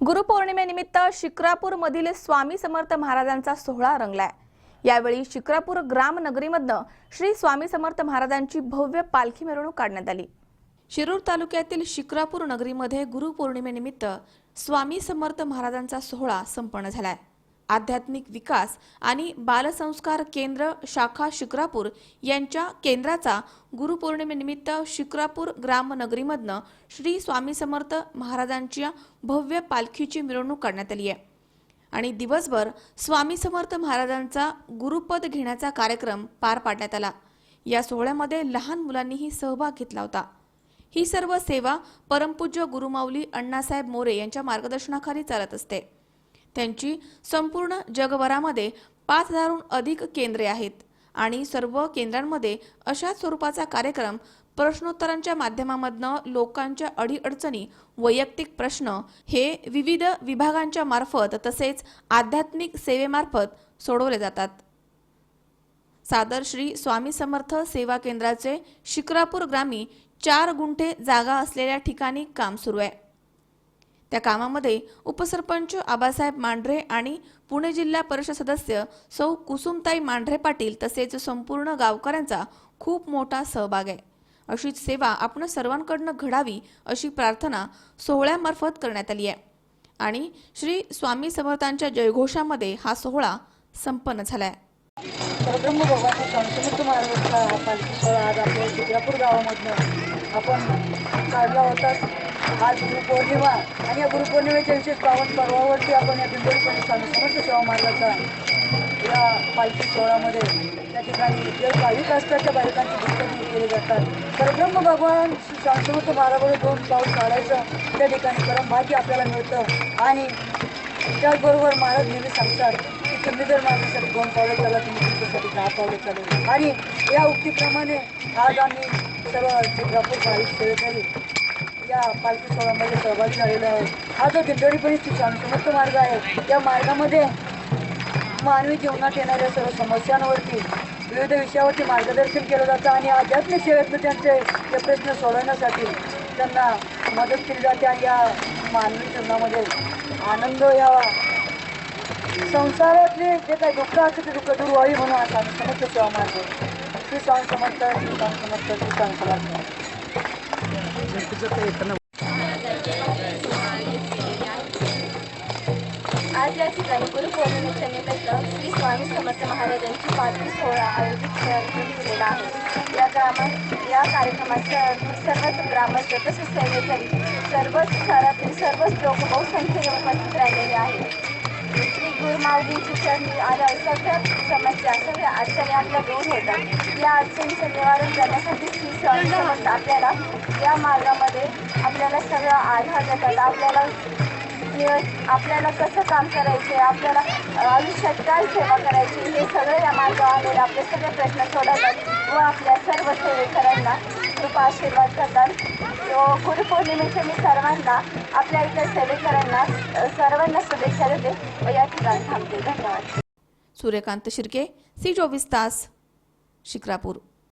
गुरुपौर्णिमेनिमित्त शिक्रापूरमधील स्वामी समर्थ महाराजांचा सोहळा रंगलाय. यावेळी शिक्रापूर ग्रामनगरीमधनं श्री स्वामी समर्थ महाराजांची भव्य पालखी मिरवणूक काढण्यात आली. शिरूर तालुक्यातील शिक्रापूर नगरीमध्ये गुरुपौर्णिमेनिमित्त स्वामी समर्थ महाराजांचा सोहळा संपन्न झालाय. आध्यात्मिक विकास आणि बालसंस्कार केंद्र शाखा शिक्रापूर यांच्या केंद्राचा गुरुपौर्णिमेनिमित्त शिक्रापूर ग्रामनगरीमधनं श्री स्वामी समर्थ महाराजांच्या भव्य पालखीची मिरवणूक करण्यात आली आहे. आणि दिवसभर स्वामी समर्थ महाराजांचा गुरुपद घेण्याचा कार्यक्रम पार पाडण्यात आला. या सोहळ्यामध्ये लहान मुलांनीही सहभाग घेतला होता. ही सर्व सेवा परमपूज्य गुरुमाऊली अण्णासाहेब मोरे यांच्या मार्गदर्शनाखाली चालत असते. त्यांची संपूर्ण जगभरामध्ये पाच हजारहून अधिक केंद्रे आहेत. आणि सर्व केंद्रांमध्ये अशाच स्वरूपाचा कार्यक्रम प्रश्नोत्तरांच्या माध्यमामधनं लोकांच्या अडीअडचणी वैयक्तिक प्रश्न हे विविध विभागांच्या मार्फत तसेच आध्यात्मिक सेवेमार्फत सोडवले जातात. सादर श्री स्वामी समर्थ सेवा केंद्राचे शिक्रापूर ग्रामी चार गुंठे जागा असलेल्या ठिकाणी काम सुरू आहे. त्या कामामध्ये उपसरपंच आबासाहेब मांढरे आणि पुणे जिल्हा परिषद सदस्य सौ कुसुमताई मांढरे पाटील तसेच संपूर्ण गावकऱ्यांचा खूप मोठा सहभाग आहे. अशीच सेवा आपण सर्वांकडनं घडावी अशी प्रार्थना सोहळ्यामार्फत करण्यात आली आहे. आणि श्री स्वामी समर्थांच्या जयघोषामध्ये हा सोहळा संपन्न झालाय. परब्रह्म भगवान स्वामी हा पालखी सोहळा आज आपल्या गावामधनं आपण काढला होता. आज गुरुपौर्णिमा आणि या गुरुपौर्णिमेच्या विशेष पावन पर्वावरती आपण या बिंदुपणे स्वामी समर्थ सेवा मार्गाचा या पालखी सोहळ्यामध्ये त्या ठिकाणी जे भाविक असतात त्या भाविकांची दुःख केली जातात. तर ब्रह्म भगवान श्री स्वामी समर्थ दोन पाऊल काढायचं. त्या ठिकाणी परमभाग्य आपल्याला मिळतं. आणि त्याचबरोबर महाराज नेहमी सांगतात की तुम्ही जर माझ्यासाठी दोन पावलं चालला तुम्ही तुमच्यासाठी दहा पावलं चालेल आणि या उक्तीप्रमाणे आज आम्ही सर्व चित्रापूर भाविक सेवेकरी या पालखी सोहळ्यामध्ये सहभागी झालेला आहे. हा जो दिंडोरीपणी समर्थ मार्ग आहे. या मार्गामध्ये मानवी जीवनात येणाऱ्या सर्व समस्यांवरती विविध विषयावरती मार्गदर्शन केलं जातं आणि आध्यात्मिक सेवेतनं त्यांचे हे प्रश्न सोडवण्यासाठी त्यांना मदत केली जाते आणि या मानवी जीवनामध्ये आनंद यावा. संसारातले जे काही दुःख असते ते दुःख दूर व्हावी म्हणून हा स्वामी सेवा मार्ग श्री स्वामी समर्थ श्री स्वामी समर्थ श्री स्वामी समर्थ आज या ठिकाणी गुरुपौर्णिमेच्या निमित्त श्री स्वामी समर्थ महाराजांची पालखी सोहळा आयोजित केलेला आहे. या ग्रामात या कार्यक्रमाच्या सर्वच ग्रामस्थ तसेच सेवेकरी सर्वच शहरातील सर्वच लोक बहुसंख्येने उपस्थित राहिलेले आहेत. श्री गुरुमाऊलींची चरणी आल्यावर सगळ्या समस्या सगळ्या अडचणी आपल्या दूर होतात या अडचणीचं निवारण करण्यासाठी श्री स्वामी आपल्याला या मार्गामध्ये आपल्याला सगळं आधार देतात आपल्याला निव- आपल्याला कसं काम करायचे आपल्याला आयुष्यात काय सेवा करायची हे सगळं या मार्गावर आपले सगळे प्रश्न सोडवतात व आपल्या सर्व सेवेकरांना कृपा आशीर्वाद करतात गुरुपौर्णिमेचे मी सर्वांना आपल्या इतर सेवेकरांना सर्वांना शुभेच्छा देते. व या ठिकाणी थांबते. धन्यवाद. सूर्यकांत शिर्के सी चोवीस तास शिक्रापूर.